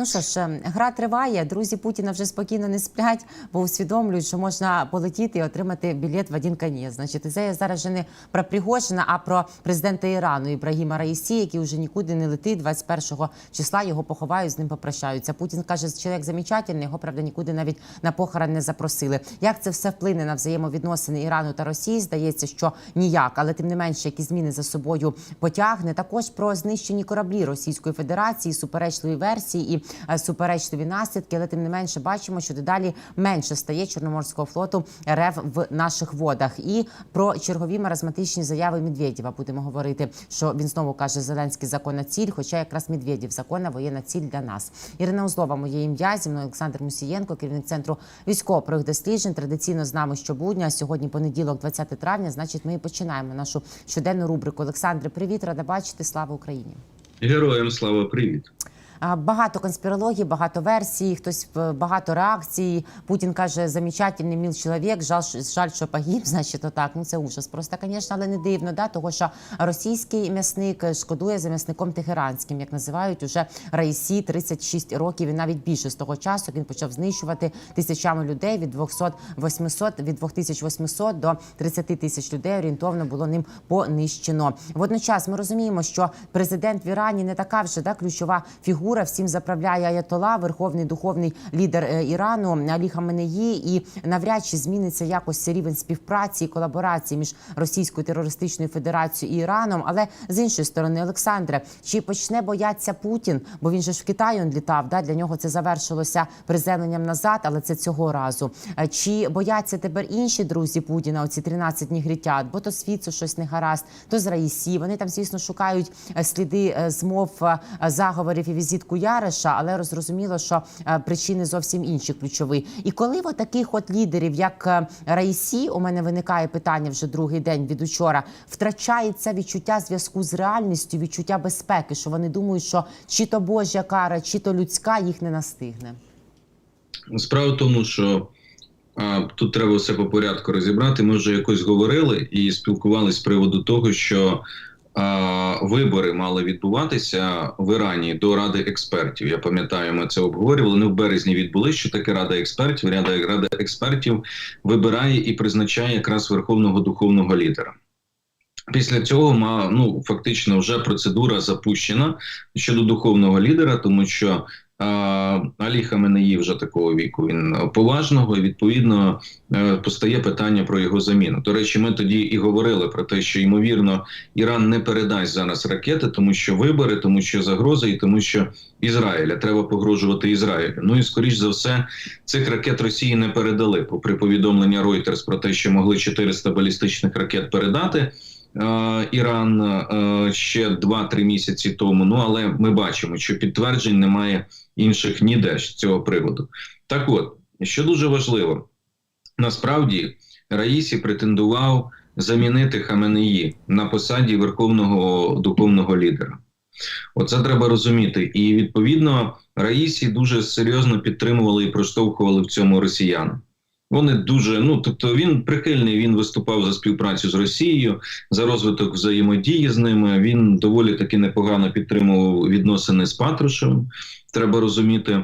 Ну що ж, е, гра триває. Друзі Путіна вже спокійно не сплять, бо усвідомлюють, що можна полетіти і отримати білет в один конець. Значить, це я зараз вже не про Пригожина, а про президента Ірану Ібрагіма Раїсі, який вже нікуди не летить. 21 числа його поховають, з ним попрощаються. Путін каже, чоловік замечательний, його правда нікуди навіть на похорон не запросили. Як це все вплине на взаємовідносини Ірану та Росії? Здається, що ніяк, але тим не менше, які зміни за собою потягне. Також про знищені кораблі Російської Федерації, суперечливі версії і суперечливі наслідки. Але тим не менше бачимо, що дедалі менше стає Чорноморського флоту РФ в наших водах. І про чергові маразматичні заяви Медведєва будемо говорити, що він знову каже Зеленський законна ціль. Хоча якраз Медведєв законна воєнна ціль для нас. Ірина Узлова, моє ім'я зі мною Олександр Мусієнко, керівник центру військово-правих досліджень. Традиційно з нами щобудня. Сьогодні понеділок, 20 травня. Значить, ми і починаємо нашу щоденну рубрику. Олександре, привіт, рада бачити. Слава Україні. Героям слава привіт. Багато конспірології, багато версій, хтось е, багато реакцій. Путін каже, замечательний міл чоловік, жаль, жаль, що погиб, значить, отак. Ну це ужас. Просто, звісно, але не дивно, да, того що російський м'ясник е, шкодує за м'ясником тегеранським, як називають уже Раїсі 36 років і навіть більше з того часу він почав знищувати тисячами людей від 200 800, від 2800 до 30 тисяч людей орієнтовно було ним понищено. Водночас ми розуміємо, що президент в Ірані не така вже да ключова фігура. Всім заправляє Аятола, верховний духовний лідер е, Ірану Алі Хаменеї, і навряд чи зміниться якось рівень співпраці і колаборації між Російською терористичною федерацією і Іраном. Але з іншої сторони, Олександре, чи почне боятися Путін? Бо він же ж в Китай он літав. Да для нього це завершилося приземленням назад, але це цього разу. Е, Чи бояться тепер інші друзі Путіна? Оці 13 днів грітят, бо то з щось не гаразд, то з Раїсі. Вони там, звісно, шукають е, сліди змов заговорів і візитку Яриша, але розрозуміло, що е, причини зовсім інші ключові. І коли от таких от лідерів, як е, Раїсі, у мене виникає питання вже другий день від учора, втрачається відчуття зв'язку з реальністю, відчуття безпеки, що вони думають, що чи то Божа кара, чи то людська їх не настигне. Справа в тому, що а, тут треба все по порядку розібрати. Ми вже якось говорили і спілкувалися з приводу того, що вибори мали відбуватися в Ірані до Ради експертів. Я пам'ятаю, ми це обговорювали. Не в березні відбулись, що таке Рада експертів. Рада, Рада експертів вибирає і призначає якраз верховного духовного лідера. Після цього ну, фактично вже процедура запущена щодо духовного лідера, тому що Алі Хаменеї вже такого віку він поважного, і відповідно е, постає питання про його заміну. До речі, ми тоді і говорили про те, що ймовірно Іран не передасть зараз ракети, тому що вибори, тому що загрози, і тому що Ізраїля треба погрожувати Ізраїлю. Ну і скоріш за все, цих ракет Росії не передали. Попри повідомлення Reuters про те, що могли 400 балістичних ракет передати. Е, Іран е, ще 2-3 місяці тому. Ну але ми бачимо, що підтверджень немає інших ніде з цього приводу. Так, от що дуже важливо, насправді Раїсі претендував замінити Хаменеї на посаді верховного духовного лідера. Оце треба розуміти. І відповідно Раїсі дуже серйозно підтримували і проштовхували в цьому росіян. Вони дуже ну тобто він прихильний. Він виступав за співпрацю з Росією, за розвиток взаємодії з ними. Він доволі таки непогано підтримував відносини з Патрушевим. Треба розуміти,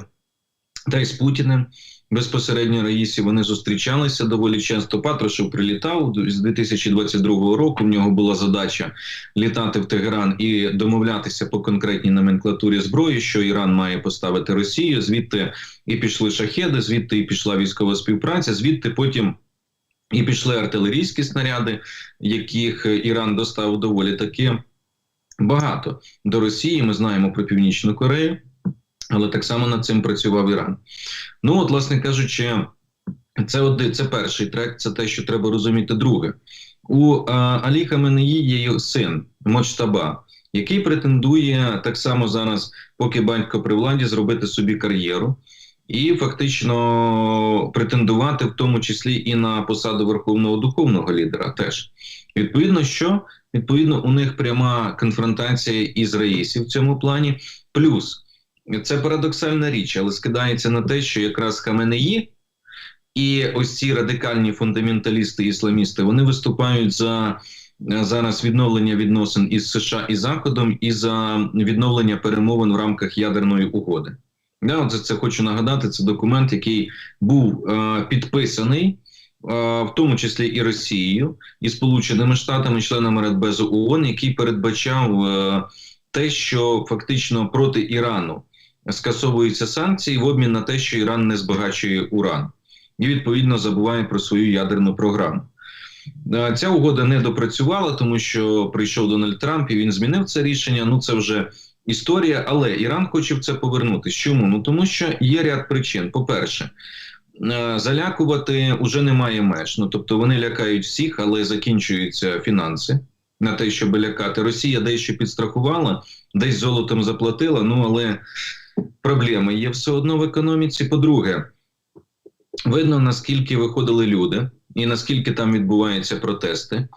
та й з Путіним. Безпосередньо Раїсі вони зустрічалися доволі часто. Патрушев прилітав з 2022 року. В нього була задача літати в Тегеран і домовлятися по конкретній номенклатурі зброї, що Іран має поставити Росію. Звідти і пішли шахеди, звідти і пішла військова співпраця, звідти потім. І пішли артилерійські снаряди, яких Іран достав доволі таки багато до Росії. Ми знаємо про Північну Корею, але так само над цим працював Іран. Ну, от, власне кажучи, це один, це перший трек, це те, що треба розуміти. Друге, у а, Алі Хаменеї є син Мочтаба, який претендує так само зараз, поки батько при владі, зробити собі кар'єру. І фактично претендувати в тому числі і на посаду верховного духовного лідера. Теж відповідно, що відповідно у них пряма конфронтація із Раїсі в цьому плані. Плюс це парадоксальна річ, але скидається на те, що якраз Хаменеї і ось ці радикальні фундаменталісти ісламісти вони виступають за е, зараз відновлення відносин із США і Заходом і за відновлення перемовин в рамках ядерної угоди. Я от це хочу нагадати. Це документ, який був е, підписаний, е, в тому числі і Росією, і Сполученими Штатами, членами Радбезу ООН, який передбачав е, те, що фактично проти Ірану скасовуються санкції в обмін на те, що Іран не збагачує уран, і відповідно забуває про свою ядерну програму. Е, Ця угода не допрацювала, тому що прийшов Дональд Трамп і він змінив це рішення. Ну це вже історія, але Іран хоче в це повернутися. Чому? Ну тому що є ряд причин. По-перше, е, залякувати вже немає меж. Ну тобто вони лякають всіх, але закінчуються фінанси на те, щоб лякати. Росія дещо підстрахувала, десь золотом заплатила. Ну але проблеми є все одно в економіці. По-друге, видно наскільки виходили люди і наскільки там відбуваються протести.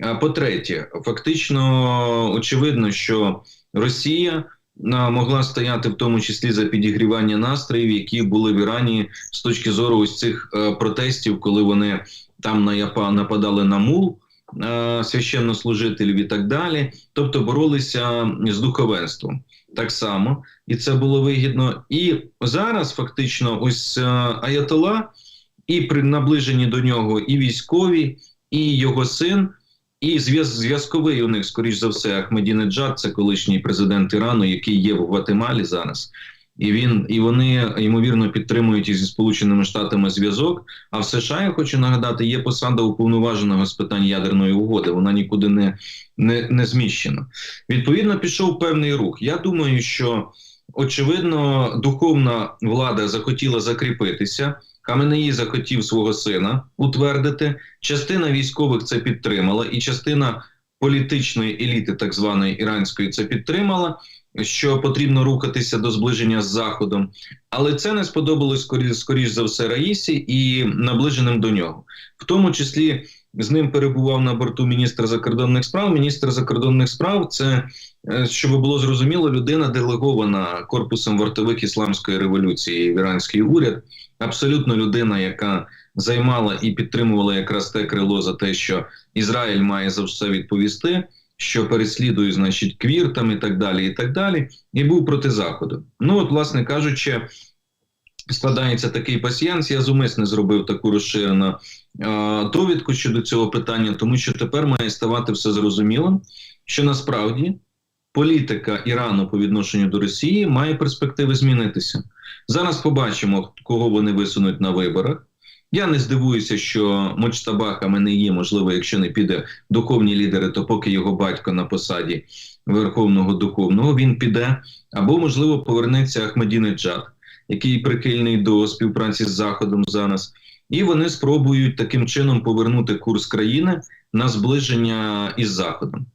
А по-третє, фактично очевидно, що Росія могла стояти в тому числі за підігрівання настроїв, які були в Ірані з точки зору ось цих е, протестів, коли вони там на Япа нападали на мул е, священнослужителів і так далі, тобто боролися з духовенством. Так само, і це було вигідно. І зараз фактично, ось е, Аятола, і при наближенні до нього і військові, і його син, і зв'яз- зв'язковий у них, скоріш за все, Ахмедінеджад, це колишній президент Ірану, який є в Гватемалі зараз. І він і вони ймовірно підтримують із Сполученими Штатами зв'язок. А в США я хочу нагадати, є посада уповноваженого з питань ядерної угоди. Вона нікуди не, не, не зміщена. Відповідно, пішов певний рух. Я думаю, що очевидно духовна влада захотіла закріпитися. Хаменеї захотів свого сина утвердити. Частина військових це підтримала, і частина політичної еліти, так званої іранської, це підтримала. Що потрібно рухатися до зближення з заходом, але це не сподобалось скоріш, скоріш за все Раїсі і наближеним до нього, в тому числі з ним перебував на борту міністр закордонних справ. Міністр закордонних справ це е, щоб було зрозуміло, людина делегована корпусом вартових ісламської революції в іранський уряд. Абсолютно людина, яка займала і підтримувала якраз те крило за те, що Ізраїль має за все відповісти, що переслідує, значить, квір там і так далі, і так далі, і був проти заходу. Ну, от, власне кажучи, складається такий пасіянс. Я зумисне зробив таку розширену е, довідку щодо цього питання, тому що тепер має ставати все зрозумілим, що насправді політика Ірану по відношенню до Росії має перспективи змінитися. Зараз побачимо, кого вони висунуть на виборах. Я не здивуюся, що Мочтабаха не є, можливо, якщо не піде духовні лідери, то поки його батько на посаді Верховного Духовного він піде, або, можливо, повернеться Ахмедінеджад, який прихильний до співпраці з Заходом зараз, і вони спробують таким чином повернути курс країни на зближення із Заходом.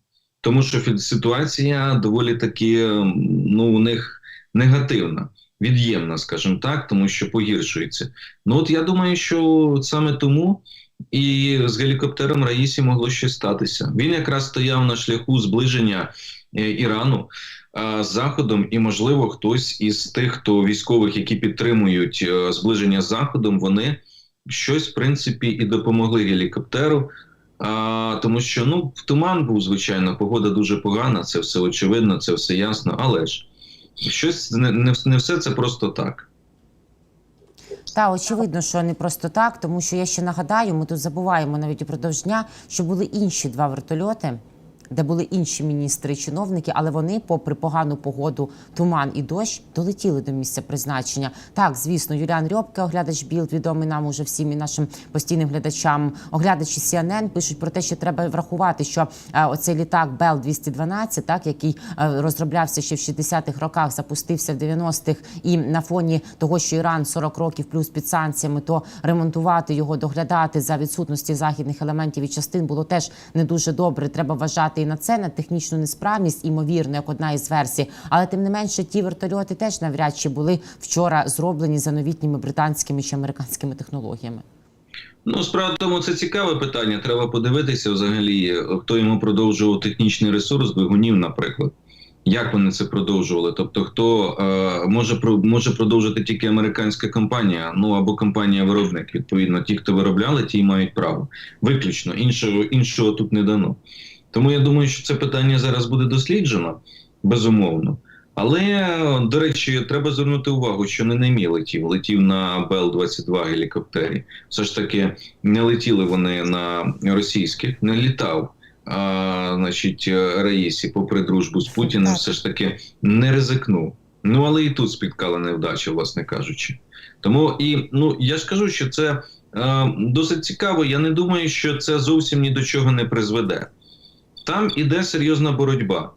Тому що ситуація доволі таки ну, у них негативна від'ємна, скажімо так, тому що погіршується. Ну от я думаю, що саме тому і з гелікоптером Раїсі могло щось статися. Він якраз стояв на шляху зближення е, Ірану з Заходом, і, можливо, хтось із тих, хто військових, які підтримують е, зближення з Заходом, вони щось в принципі і допомогли гелікоптеру. А, тому що ну туман був звичайно, погода дуже погана, це все очевидно, це все ясно, але ж щось не, не, все це просто так. Та очевидно, що не просто так, тому що я ще нагадаю, ми тут забуваємо навіть упродовж дня, що були інші два вертольоти. Де були інші міністри і чиновники, але вони, попри погану погоду, туман і дощ, долетіли до місця призначення. Так, звісно, Юліан Рьобке, оглядач Білд, відомий нам уже всім і нашим постійним глядачам. Оглядачі CNN пишуть про те, що треба врахувати, що е, оцей літак Бел 212 так який е, розроблявся ще в 60-х роках, запустився в 90-х, і на фоні того, що Іран 40 років плюс під санкціями, то ремонтувати його, доглядати за відсутності західних елементів і частин було теж не дуже добре. Треба вважати і на це на технічну несправність, імовірно, як одна із версій. Але тим не менше, ті вертольоти теж навряд чи були вчора зроблені за новітніми британськими чи американськими технологіями. Ну, справа в тому, це цікаве питання. Треба подивитися взагалі, хто йому продовжував технічний ресурс двигунів, наприклад. Як вони це продовжували? Тобто, хто е, може може продовжити тільки американська компанія, ну або компанія-виробник. Відповідно, ті, хто виробляли, ті мають право. Виключно іншого іншого тут не дано. Тому я думаю, що це питання зараз буде досліджено безумовно. Але, до речі, треба звернути увагу, що не Немі летів, летів на Бел-22 гелікоптері. Все ж таки, не летіли вони на російських, не літав. А, значить, Раїсі, попри дружбу з Путіним, все ж таки не ризикнув. Ну, але і тут спіткала невдача, власне кажучи. Тому і ну я ж кажу, що це е, досить цікаво. Я не думаю, що це зовсім ні до чого не призведе. Там іде серйозна боротьба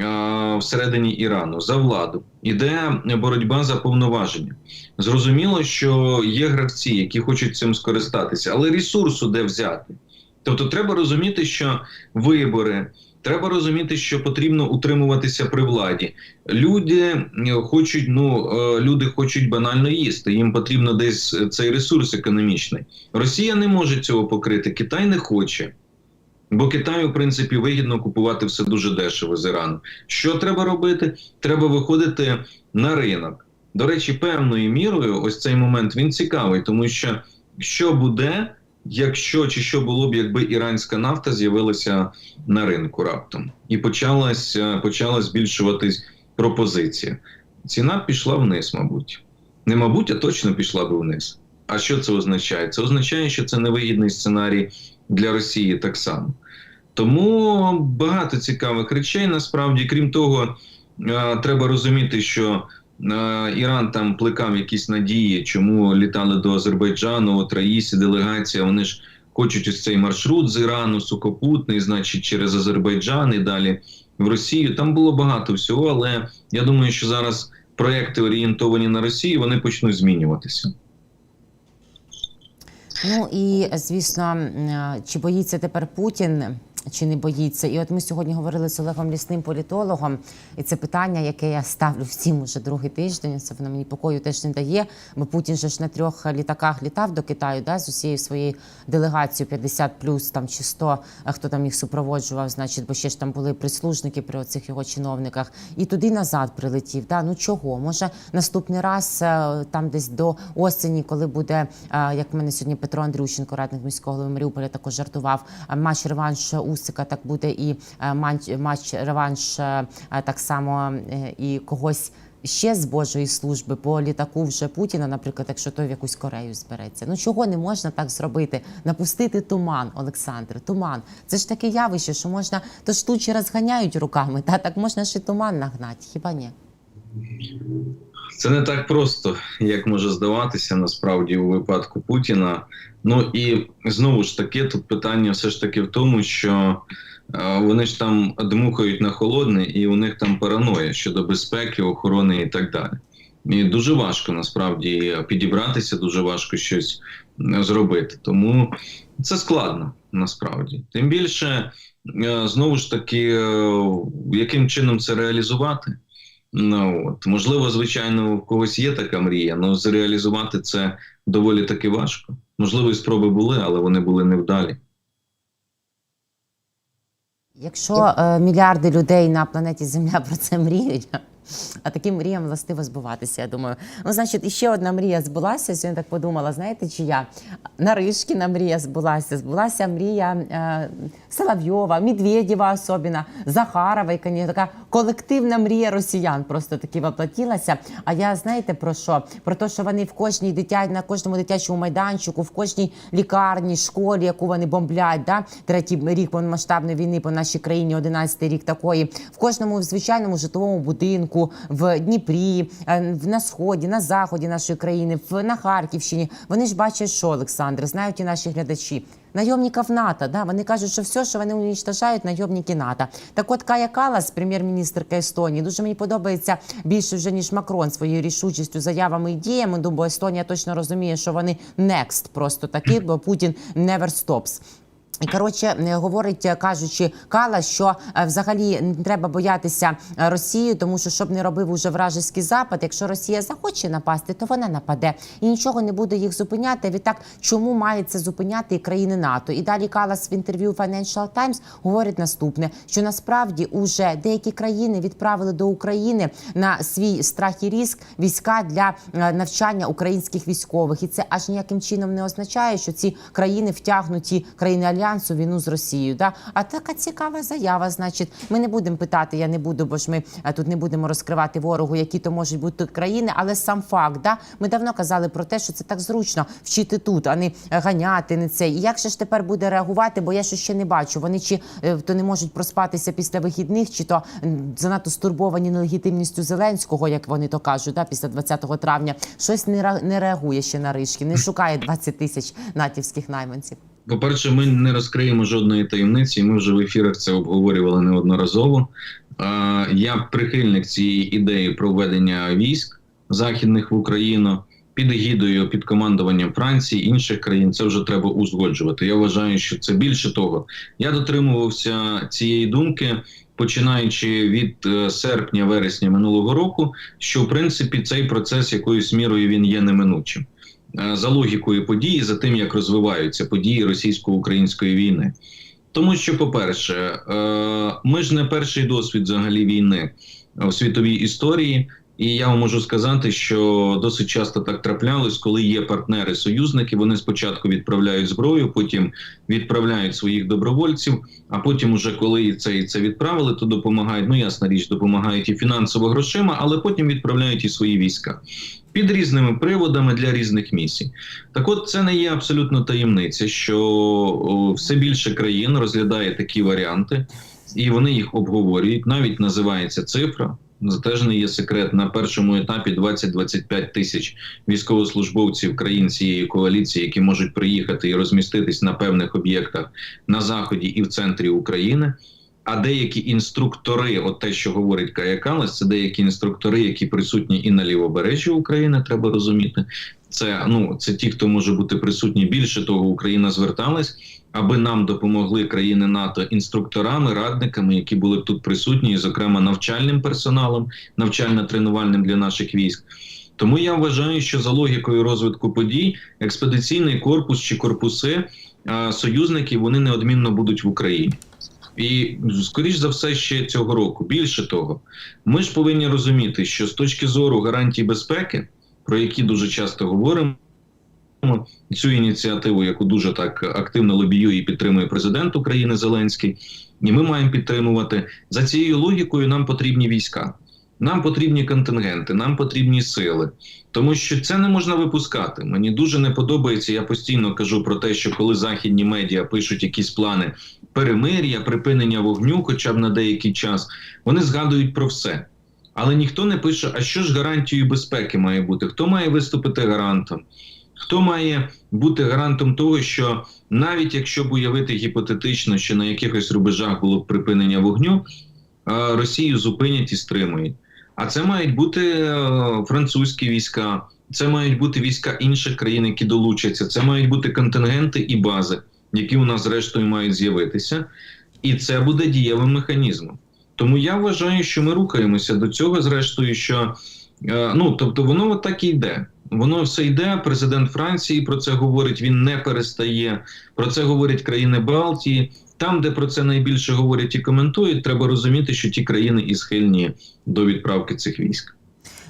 е, всередині Ірану за владу, іде боротьба за повноваження. Зрозуміло, що є гравці, які хочуть цим скористатися, але ресурсу де взяти. Тобто, треба розуміти, що вибори. Треба розуміти, що потрібно утримуватися при владі. Люди хочуть, ну е, люди хочуть банально їсти. Їм потрібно десь цей ресурс економічний. Росія не може цього покрити, Китай не хоче. Бо Китаю, в принципі, вигідно купувати все дуже дешево з Ірану. Що треба робити? Треба виходити на ринок. До речі, певною мірою, ось цей момент він цікавий, тому що що буде, якщо чи що було б, якби іранська нафта з'явилася на ринку раптом і почалась, е, почала збільшуватись пропозиція. Ціна пішла вниз, мабуть. Не мабуть, а точно пішла би вниз. А що це означає? Це означає, що це невигідний сценарій для Росії так само. Тому багато цікавих речей насправді, крім того, е, треба розуміти, що е, Іран там плекав якісь надії, чому літали до Азербайджану, от Раїсі, делегація. Вони ж хочуть ось цей маршрут з Ірану, сухопутний, значить, через Азербайджан і далі в Росію. Там було багато всього, але я думаю, що зараз проекти орієнтовані на Росію, вони почнуть змінюватися. Ну і звісно, чи боїться тепер Путін? Чи не боїться? І от ми сьогодні говорили з Олегом Лісним політологом, і це питання, яке я ставлю всім уже другий тиждень. Це воно мені покою теж не дає. Бо Путін же ж на трьох літаках літав до Китаю, да, з усією своєю делегацією 50 плюс там чи 100, а хто там їх супроводжував, значить, бо ще ж там були прислужники при оцих його чиновниках, і туди назад прилетів. Да? Ну чого? Може наступний раз е, там десь до осені, коли буде, е, як мене сьогодні Петро Андрющенко, радник міського голови Маріуполя, також жартував е, матч реванш Усика, так буде і е, матч, реванш е, е, так само і когось. Ще з Божої служби по літаку вже Путіна, наприклад, якщо той в якусь Корею збереться. Ну чого не можна так зробити? Напустити туман, Олександр, туман. Це ж таке явище, що можна то ж тучі розганяють руками, та так можна ще туман нагнати. Хіба ні? Це не так просто, як може здаватися насправді у випадку Путіна. Ну і знову ж таки, тут питання все ж таки в тому, що е, вони ж там дмухають на холодне, і у них там параноя щодо безпеки, охорони і так далі. І дуже важко насправді підібратися, дуже важко щось зробити. Тому це складно насправді. Тим більше, е, знову ж таки, е, яким чином це реалізувати. Ну от можливо, звичайно, в когось є така мрія, але зреалізувати це доволі таки важко. Можливо, і спроби були, але вони були невдалі. Якщо е, мільярди людей на планеті Земля про це мріють, а таким мріям властиво збуватися, я думаю. Ну, значить, іще одна мрія збулася. Сьогодні так подумала, знаєте, чия? Наришкіна мрія збулася. Збулася мрія е, Соловйова, Медведєва особливо, Захарова, і така колективна мрія росіян просто таки воплотілася. А я знаєте про що? Про те, що вони в кожній дитя, на кожному дитячому майданчику, в кожній лікарні, школі, яку вони бомблять, да? третій рік повномасштабної війни по нашій країні, 11-й рік такої, в кожному звичайному житловому будинку, в Дніпрі, е, на сході, на заході нашої країни, на Харківщині. Вони ж бачать, що Олександр, знають і наші глядачі. Найомників НАТО, да, вони кажуть, що все, що вони уничтожають, найомники НАТО. Так от Кая Калас, прем'єр-міністрка Естонії, дуже мені подобається більше вже ніж Макрон своєю рішучістю, заявами і діями. Бо Естонія точно розуміє, що вони next просто такі, бо Путін never stops. Коротше е, говорить, е, кажучи, Кала, що е, взагалі не треба боятися Росії, тому що щоб не робив уже вражеський запад. Якщо Росія захоче напасти, то вона нападе і нічого не буде їх зупиняти. Відтак, чому має це зупиняти і країни НАТО? І далі Калас в інтерв'ю Financial Times говорить наступне: що насправді уже деякі країни відправили до України на свій страх і різк війська для навчання українських військових, і це аж ніяким чином не означає, що ці країни втягнуті країни альянсу альянсу війну з Росією. Да? А така цікава заява. Значить, ми не будемо питати, я не буду, бо ж ми тут не будемо розкривати ворогу, які то можуть бути країни, але сам факт, да? ми давно казали про те, що це так зручно вчити тут, а не е, ганяти, не це. І як же ж тепер буде реагувати? Бо я що ще не бачу. Вони чи е, то не можуть проспатися після вихідних, чи то занадто стурбовані нелегітимністю Зеленського, як вони то кажуть, да, після 20 травня. Щось не реагує ще на ришки, не шукає 20 тисяч натівських найманців. По-перше, ми не розкриємо жодної таємниці. Ми вже в ефірах це обговорювали неодноразово. Я прихильник цієї ідеї проведення військ західних в Україну під егідою, під командуванням Франції, інших країн. Це вже треба узгоджувати. Я вважаю, що це більше того. Я дотримувався цієї думки. Починаючи від е, серпня-вересня минулого року, що в принципі цей процес якоюсь мірою він є неминучим. Е, за логікою події, за тим, як розвиваються події російсько-української війни. Тому що, по-перше, е, ми ж не перший досвід взагалі війни в світовій історії, і я вам можу сказати, що досить часто так траплялось, коли є партнери-союзники, вони спочатку відправляють зброю, потім відправляють своїх добровольців, а потім, уже коли це і це відправили, то допомагають. Ну ясна річ, допомагають і фінансово грошима, але потім відправляють і свої війська під різними приводами для різних місій. Так, от це не є абсолютно таємниця, що все більше країн розглядає такі варіанти, і вони їх обговорюють. Навіть називається цифра. Це теж не є секрет. На першому етапі 20-25 тисяч військовослужбовців країн цієї коаліції, які можуть приїхати і розміститись на певних об'єктах на заході і в центрі України. А деякі інструктори, от те, що говорить Кая Калас, це деякі інструктори, які присутні і на лівобережжі України, треба розуміти. Це ну це ті, хто може бути присутні. Більше того, Україна зверталась, аби нам допомогли країни НАТО інструкторами, радниками, які були б тут присутні, зокрема, навчальним персоналом, навчально-тренувальним для наших військ. Тому я вважаю, що за логікою розвитку подій експедиційний корпус чи корпуси а, союзників вони неодмінно будуть в Україні. І скоріш за все, ще цього року. Більше того, ми ж повинні розуміти, що з точки зору гарантій безпеки, про які дуже часто говоримо, цю ініціативу, яку дуже так активно лобіює і підтримує президент України Зеленський, і ми маємо підтримувати за цією логікою. Нам потрібні війська, нам потрібні контингенти, нам потрібні сили, тому що це не можна випускати. Мені дуже не подобається. Я постійно кажу про те, що коли західні медіа пишуть якісь плани перемир'я, припинення вогню, хоча б на деякий час, вони згадують про все. Але ніхто не пише, а що ж гарантією безпеки має бути? Хто має виступити гарантом? Хто має бути гарантом того, що навіть якщо б уявити гіпотетично, що на якихось рубежах було б припинення вогню, Росію зупинять і стримують. А це мають бути е, французькі війська, це мають бути війська інших країн, які долучаться, це мають бути контингенти і бази, які у нас зрештою мають з'явитися, і це буде дієвим механізмом. Тому я вважаю, що ми рухаємося до цього, зрештою, що е, ну тобто воно так і йде. Воно все йде. Президент Франції про це говорить. Він не перестає. Про це говорять країни Балтії. Там, де про це найбільше говорять і коментують, треба розуміти, що ті країни і схильні до відправки цих військ.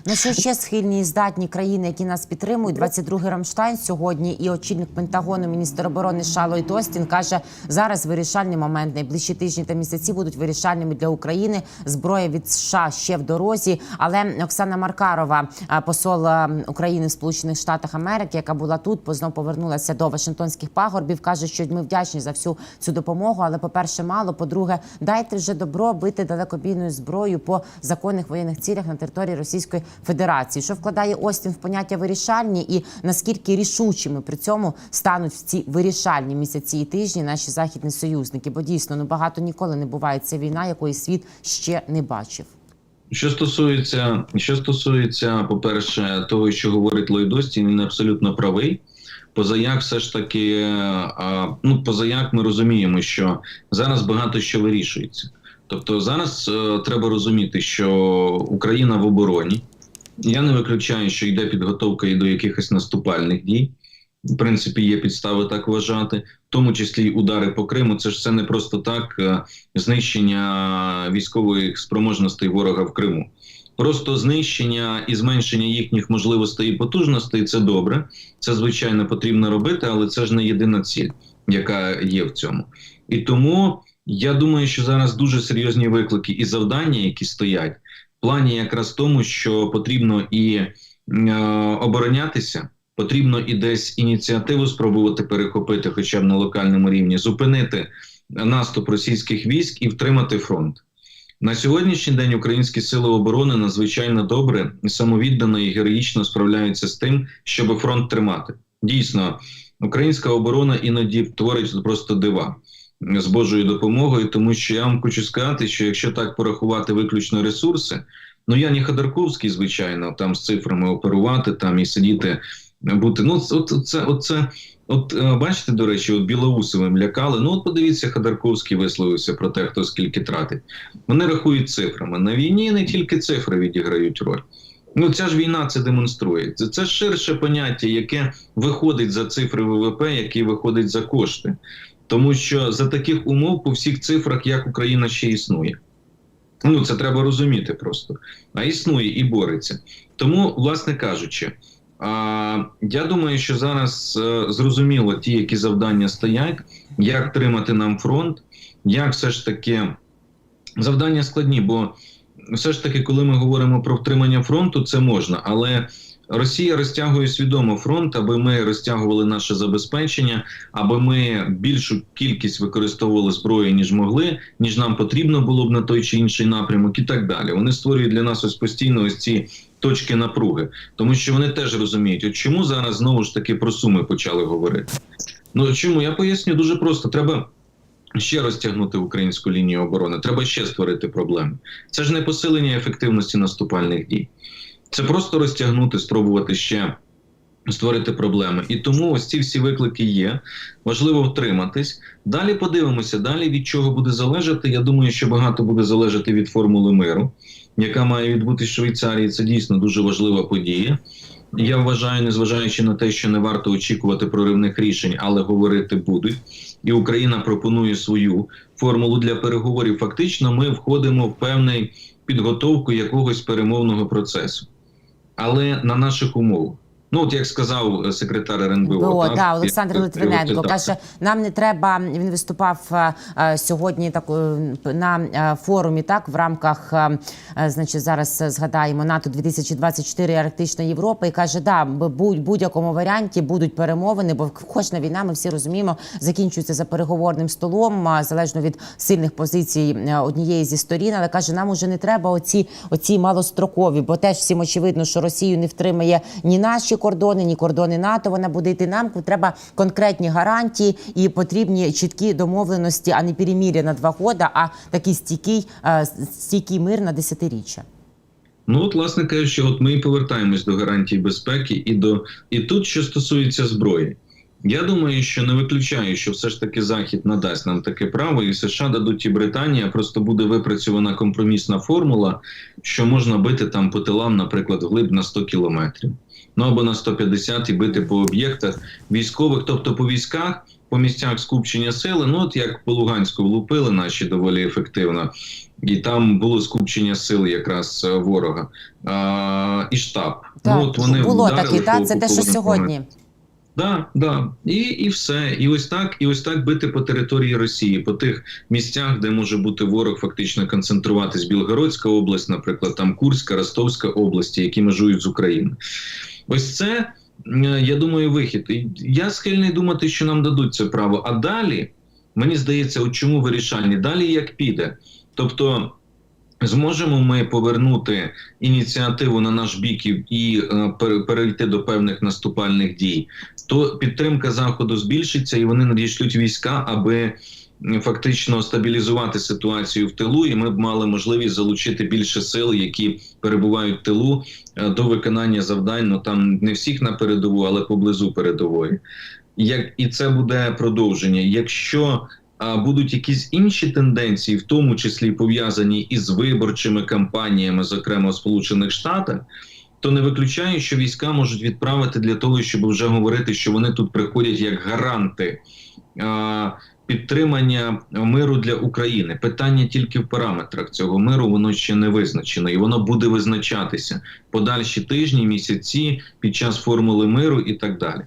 На що ще схильні і здатні країни, які нас підтримують? 22-й Рамштайн сьогодні і очільник Пентагону, міністр оборони США Ллойд Остін каже, зараз вирішальний момент. Найближчі тижні та місяці будуть вирішальними для України. Зброя від США ще в дорозі. Але Оксана Маркарова, посол України в Сполучених Штатах Америки, яка була тут, познов повернулася до Вашингтонських пагорбів, каже, що ми вдячні за всю цю допомогу. Але, по-перше, мало. По-друге, дайте вже добро бити далекобійною зброєю по законних воєнних цілях на території Російської Федерації, що вкладає Остін в поняття вирішальні, і наскільки рішучими при цьому стануть в ці вирішальні місяці і тижні наші західні союзники? Бо дійсно ну багато ніколи не буває ця війна, якої світ ще не бачив. Що стосується, що стосується, по-перше, того, що говорить Ллойд Остін, він абсолютно правий. Позаяк, все ж таки, ну позаяк, ми розуміємо, що зараз багато що вирішується. Тобто, зараз е, треба розуміти, що Україна в обороні. Я не виключаю, що йде підготовка і до якихось наступальних дій. В принципі, є підстави так вважати, в тому числі й удари по Криму. Це ж це не просто так е, знищення військових спроможностей ворога в Криму. Просто знищення і зменшення їхніх можливостей і потужностей це добре. Це звичайно потрібно робити, але це ж не єдина ціль. яка є в цьому. І тому я думаю, що зараз дуже серйозні виклики і завдання, які стоять, плані якраз тому, що потрібно і е, оборонятися, потрібно і десь ініціативу спробувати перехопити, хоча б на локальному рівні, зупинити наступ російських військ і втримати фронт. На сьогоднішній день українські сили оборони надзвичайно добре, самовіддано і героїчно справляються з тим, щоб фронт тримати. Дійсно, українська оборона іноді творить просто дива з Божою допомогою, тому що я вам хочу сказати, що якщо так порахувати виключно ресурси, ну я не Ходорковський, звичайно, там з цифрами оперувати, там і сидіти, бути. Ну, от це, от це, от е, бачите, до речі, от Білоусовим лякали. Ну, от подивіться, Ходорковський висловився про те, хто скільки тратить. Вони рахують цифрами. На війні не тільки цифри відіграють роль. Ну, ця ж війна це демонструє. Це, це ширше поняття, яке виходить за цифри ВВП, який виходить за кошти. Тому що за таких умов по всіх цифрах як Україна ще існує. Ну, це треба розуміти просто. А існує і бореться. Тому, власне кажучи, а, я думаю, що зараз е, зрозуміло ті, які завдання стоять, як тримати нам фронт, як все ж таки завдання складні, бо все ж таки, коли ми говоримо про втримання фронту, це можна, але Росія розтягує свідомо фронт, аби ми розтягували наше забезпечення, аби ми більшу кількість використовували зброї, ніж могли, ніж нам потрібно було б на той чи інший напрямок, і так далі. Вони створюють для нас ось постійно ось ці точки напруги, тому що вони теж розуміють, от чому зараз знову ж таки про суми почали говорити. Ну чому я поясню дуже просто: треба. Ще розтягнути українську лінію оборони, треба ще створити проблеми. Це ж не посилення ефективності наступальних дій. Це просто розтягнути, спробувати ще створити проблеми. І тому ось ці всі виклики є. Важливо втриматись. Далі подивимося, далі від чого буде залежати. Я думаю, що багато буде залежати від формули миру, яка має відбутися в Швейцарії. Це дійсно дуже важлива подія. Я вважаю, незважаючи на те, що не варто очікувати проривних рішень, але говорити будуть. І Україна пропонує свою формулу для переговорів. Фактично, ми входимо в певний підготовку якогось перемовного процесу, але на наших умовах. Ну, от як сказав е, секретар РНБО, БО, так, да, Олександр і- Литвиненко так. каже, нам не треба. Він виступав е, е, сьогодні так е, на е, форумі, так в рамках, е, е, значить, зараз е, згадаємо НАТО 2024 і Арктична Європа. І каже, да, в будь- будь-якому варіанті будуть перемовини, бо кожна війна, ми всі розуміємо, закінчується за переговорним столом, залежно від сильних позицій е, однієї зі сторін. Але каже, нам уже не треба оці, оці малострокові, бо теж всім очевидно, що Росію не втримає ні наші кордони, ні кордони НАТО. Вона буде йти. Нам треба конкретні гарантії і потрібні чіткі домовленості, а не перемір'я на два года, а такий стійкий, е, стійкий мир на десятиріччя. Ну, от, власне кажучи, от ми і повертаємось до гарантій безпеки і до і тут, що стосується зброї. Я думаю, що не виключаю, що все ж таки Захід надасть нам таке право, і США дадуть і Британія. Просто буде випрацьована компромісна формула, що можна бити там по тилам, наприклад, вглиб на 100 кілометрів, ну або на 150 і бити по об'єктах військових, тобто по військах, по місцях скупчення сили. Ну от як по Луганську влупили наші доволі ефективно. І там було скупчення сил якраз е, ворога а, і штаб. Так, ну, от вони було вдарили таке, по та це те, що сьогодні. Да, да. І, і все. І ось так, і ось так бити по території Росії, по тих місцях, де може бути ворог фактично концентруватись Білгородська область, наприклад, там Курська, Ростовська області, які межують з Україною. Ось це, е, я думаю, вихід. Я схильний думати, що нам дадуть це право. А далі, мені здається, от чому вирішальні? Далі як піде. Тобто. Зможемо ми повернути ініціативу на наш бік і- е, перейти до певних наступальних дій, то підтримка заходу збільшиться, і вони надішлють війська, аби фактично стабілізувати ситуацію в тилу, і ми б мали можливість залучити більше сил, які перебувають в тилу е, до виконання завдань. Ну там не всіх на передову, але поблизу передової. Як і це буде продовження. Якщо а будуть якісь інші тенденції, в тому числі пов'язані із виборчими кампаніями, зокрема в Сполучених Штатах, то не виключаю, що війська можуть відправити для того, щоб вже говорити, що вони тут приходять як гаранти а, підтримання миру для України. Питання тільки в параметрах цього миру, воно ще не визначено, і воно буде визначатися подальші тижні, місяці під час формули миру і так далі.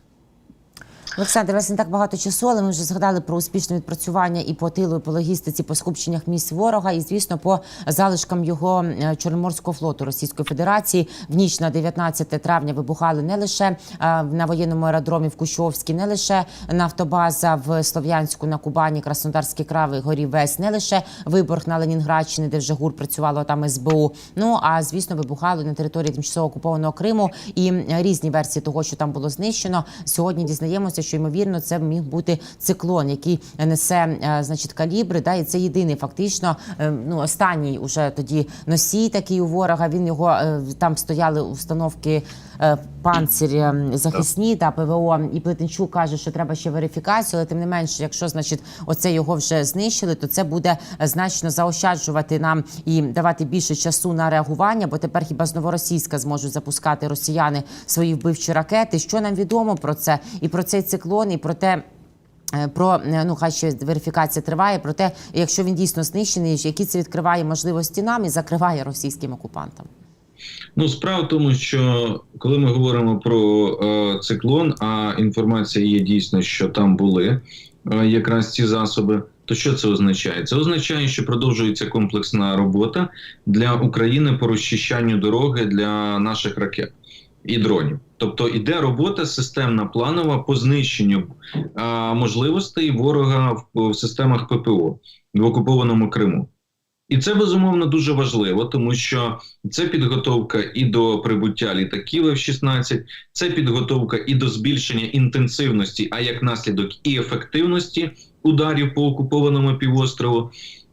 Олександр, вас не так багато часу, але ми вже згадали про успішне відпрацювання і по тилу, і по логістиці, по скупченнях місць ворога, і звісно, по залишкам його е, Чорноморського флоту Російської Федерації. В ніч на 19 травня вибухали не лише е, на воєнному аеродромі в Кущовській, не лише нафтобаза в Слов'янську на Кубані, Краснодарський край, горів весь, не лише Виборг на Ленінградщині, де вже ГУР працювало там СБУ. Ну а звісно, вибухали на території тимчасово окупованого Криму і різні версії того, що там було знищено. Сьогодні дізнаємося, що ймовірно це міг бути циклон, який несе е, значить калібри. Да, і це єдиний фактично е, ну останній уже тоді носій такий у ворога. Він його е, там стояли установки е, панцирі е, захисні та ПВО. І Плетенчук каже, що треба ще верифікацію, але тим не менше, якщо значить оце його вже знищили, то це буде е, значно заощаджувати нам і давати більше часу на реагування, бо тепер хіба з новоросійська зможуть запускати росіяни свої вбивчі ракети. Що нам відомо про це і про цей циклон, і про те. е, Про е, ну хай ще верифікація триває. Про те, якщо він дійсно знищений, які це відкриває можливості нам і закриває російським окупантам. Ну, справа в тому, що коли ми говоримо про е, циклон, а інформація є дійсно, що там були е, якраз ці засоби, то що це означає? Це означає, що продовжується комплексна робота для України по розчищанню дороги для наших ракет і дронів. Тобто іде робота системна планова по знищенню е, можливостей ворога в, в системах ППО в окупованому Криму. І це безумовно дуже важливо, тому що це підготовка і до прибуття літаків F-16, це підготовка і до збільшення інтенсивності, а як наслідок і ефективності ударів по окупованому півострову.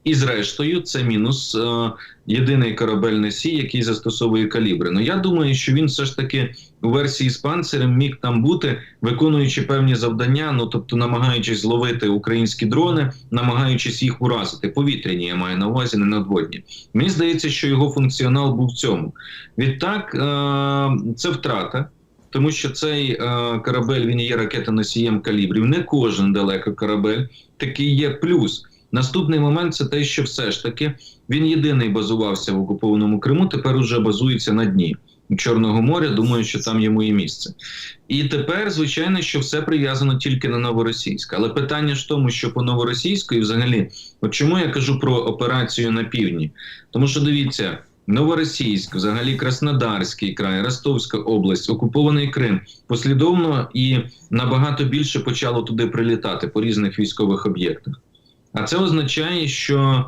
І зрештою, це мінус е, єдиний корабель носій, який застосовує калібри. Ну я думаю, що він все ж таки у версії з панцирем міг там бути, виконуючи певні завдання, ну тобто намагаючись зловити українські дрони, намагаючись їх уразити. Повітряні я маю на увазі, не надводні. Мені здається, що його функціонал був в цьому. Відтак, е, це втрата. Тому що цей е, корабель він є ракетоносієм калібрів. Не кожен далеко корабель такий є. Плюс наступний момент це те, що все ж таки він єдиний базувався в окупованому Криму. Тепер уже базується на дні Чорного моря. Думаю, що там йому і місце. І тепер, звичайно, що все прив'язано тільки на новоросійське. Але питання ж в тому, що по новоросійську взагалі, от чому я кажу про операцію на півдні? Тому що дивіться. Новоросійськ, взагалі Краснодарський край, Ростовська область, окупований Крим послідовно і набагато більше почало туди прилітати по різних військових об'єктах. А це означає, що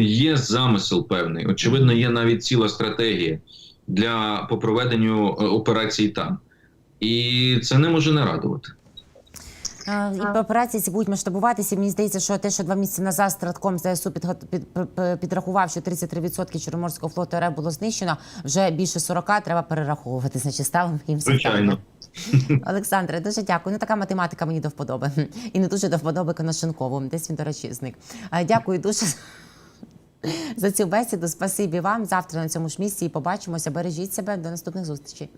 є замисел певний. Очевидно, є навіть ціла стратегія для по проведенню е, операцій там. І це не може не радувати. І операції ці будуть масштабуватися. Мені здається, що те, що два місяці назад Стратком ЗСУ під- підрахував, що 33% Чорноморського флоту РФ було знищено, вже більше 40 треба перераховувати. Значить, ставимо їм Звичайно. Олександре, дуже дякую. Ну така математика мені до вподоби. І не дуже до вподоби Коношенкову. Десь він, до речі, зник. Е, Дякую дуже. За цю бесіду, спасибі вам. Завтра на цьому ж місці і побачимося. Бережіть себе до наступних зустрічей.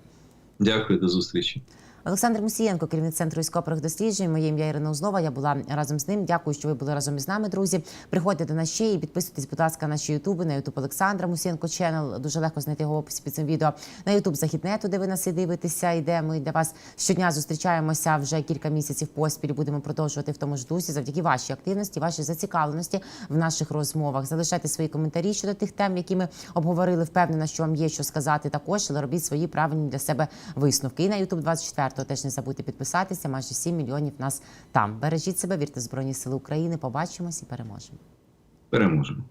Дякую, до зустрічі. Олександр Мусієнко, керівник центру військових досліджень. Моє ім'я Ірина Узнова. Я була разом з ним. Дякую, що ви були разом із нами, друзі. Приходьте до нас ще і підписуйтесь, будь ласка, на наші ютуби, на ютуб Олександра Мусієнко Ченел. Дуже легко знайти його в описі під цим відео. На ютуб Західнету, де ви нас і дивитеся, і де ми для вас щодня зустрічаємося вже кілька місяців поспіль. Будемо продовжувати в тому ж дусі завдяки вашій активності, вашій зацікавленості в наших розмовах. Залишайте свої коментарі щодо тих тем, які ми обговорили. Впевнена, що вам є що сказати також, але робіть свої правильні для себе висновки. І на ютуб 24 теж не забудьте підписатися. Майже 7 мільйонів нас там. Бережіть себе, вірте в Збройні Сили України. Побачимось і переможемо. Переможемо.